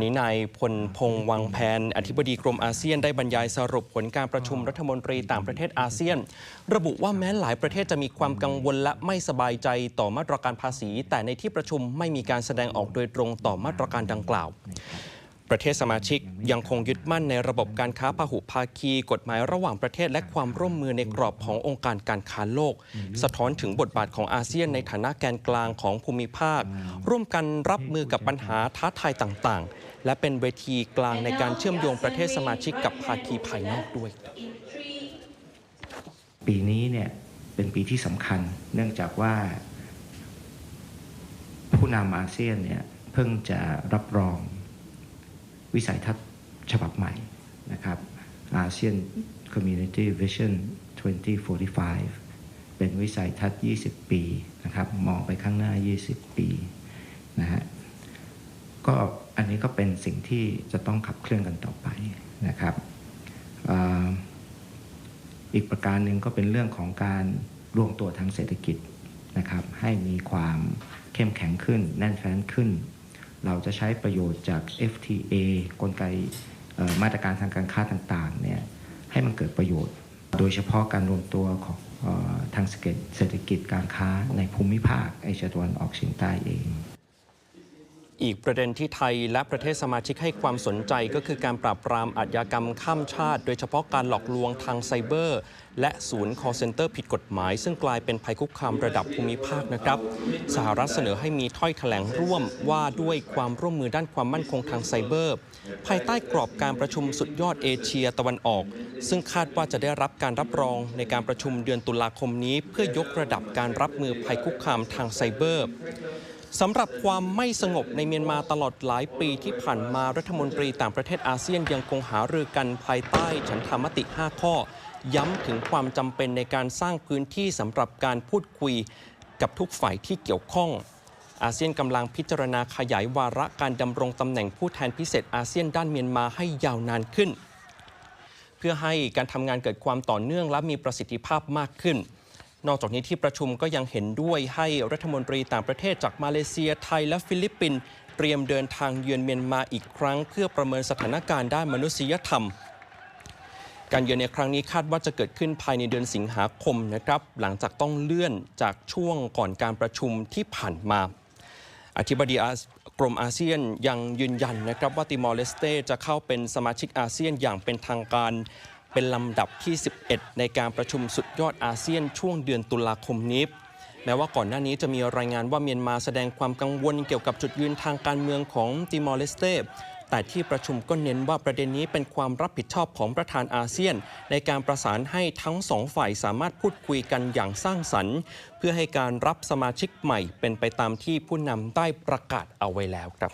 วันนี้นายพลพงษ์วังแพน อธิบดีกรมอาเซียนได้บรรยายสรุปผลการประชุมรัฐมนตรีต่างประเทศอาเซียน ระบุว่าแม้หลายประเทศจะมีความกังวลและไม่สบายใจต่อมาตรการภาษี แต่ในที่ประชุมไม่มีการแสดงออกโดยตรงต่อมาตรการดังกล่าว ประเทศสมาชิกยังคงยึดมั่นในระบบการค้าพหุภาคี กฎหมายระหว่างประเทศและความร่วมมือในกรอบขององค์การการค้าโลก สะท้อนถึงบทบาทของอาเซียนในฐานะแกนกลางของภูมิภาค ร่วมกันรับมือกับปัญหาท้าทายต่างๆ และเป็นเวทีกลางในการเชื่อมโยงประเทศสมาชิกกับภาคีภายนอกด้วย ปีนี้เนี่ยเป็นปีที่สำคัญ เนื่องจากว่า ผู้นำอาเซียนเนี่ยเพิ่งจะรับรอง วิสัยทัศน์ฉบับใหม่นะครับอาเซียน Community Vision 2045 เป็นวิสัยทัศน์ 20 ปีนะครับมองไปข้างหน้า 20 ปีนะฮะก็อันนี้ก็เป็นสิ่งที่จะต้องขับเคลื่อนกันต่อไปนะครับออีกประการหนึ่งก็เป็นเรื่องของการรวมตัวทางเศรษฐกิจนะครับให้มีความเข้มแข็งขึ้นแน่นแฟ้นขึ้น เราจะใช้ประโยชน์จาก FTA กลไกมาตรการทางการค้าต่างๆเนี่ยให้มันเกิดประโยชน์ โดยเฉพาะการรวมตัวของออทางเศรษฐกิจการค้าในภูมิภาคเอเชียตะวันออกเฉียงใต้เอง อีกประเด็นที่ไทยและประเทศสมาชิกให้ความสนใจก็คือการปราบปรามอาชญากรรมข้ามชาติ โดยเฉพาะการหลอกลวงทางไซเบอร์ และศูนย์ call center ผิดกฎหมาย ซึ่งกลายเป็นภัยคุกคามระดับภูมิภาคนะครับ สหรัฐเสนอให้มีถ้อยแถลงร่วมว่าด้วยความร่วมมือด้านความมั่นคงทางไซเบอร์ ภายใต้กรอบการประชุมสุดยอดเอเชียตะวันออก ซึ่งคาดว่าจะได้รับการรับรองในการประชุมเดือนตุลาคมนี้ เพื่อยกระดับการรับมือภัยคุกคามทางไซเบอร์ สำหรับความไม่สงบในเมียนมาตลอดหลายปีที่ผ่านมารัฐมนตรีต่างประเทศอาเซียนยังคงหารือกันภายใต้ฉันธรรมติ 5 ข้อ ย้ำถึงความจำเป็นในการสร้างพื้นที่สำหรับการพูดคุยกับทุกฝ่ายที่เกี่ยวข้อง อาเซียนกำลังพิจารณาขยายวาระการดำรงตำแหน่งผู้แทนพิเศษอาเซียนด้านเมียนมาให้ยาวนานขึ้น เพื่อให้การทำงานเกิดความต่อเนื่องและมีประสิทธิภาพมากขึ้น นอกจากนี้ที่ประชุมก็ยังเห็นด้วยให้รัฐมนตรีต่างประเทศจากมาเลเซียไทยและฟิลิปปินส์เตรียมเดินทางเยือนเมียนมาอีกครั้ง เพื่อประเมินสถานการณ์ด้านมนุษยธรรม การเยือนในครั้งนี้คาดว่าจะเกิดขึ้นภายในเดือนสิงหาคมนะครับหลังจากต้องเลื่อนจากช่วงก่อนการประชุมที่ผ่านมา อธิบดีกรมอาเซียนยังยืนยันนะครับว่าติมอร์เลสเตจะเข้าเป็นสมาชิกอาเซียนอย่างเป็นทางการ เป็นลำดับที่ 11 ในการประชุมสุดยอดอาเซียนช่วงเดือนตุลาคมนี้ แม้ว่าก่อนหน้านี้จะมีรายงานว่าเมียนมาแสดงความกังวลเกี่ยวกับจุดยืนทางการเมืองของติมอร์เลสเตแต่ที่ประชุมก็เน้นว่าประเด็นนี้เป็นความรับผิดชอบของประธานอาเซียน ในการประสานให้ทั้งสองฝ่ายสามารถพูดคุยกันอย่างสร้างสรรค์ เพื่อให้การรับสมาชิกใหม่เป็นไปตามที่ผู้นำได้ประกาศเอาไว้แล้วครับ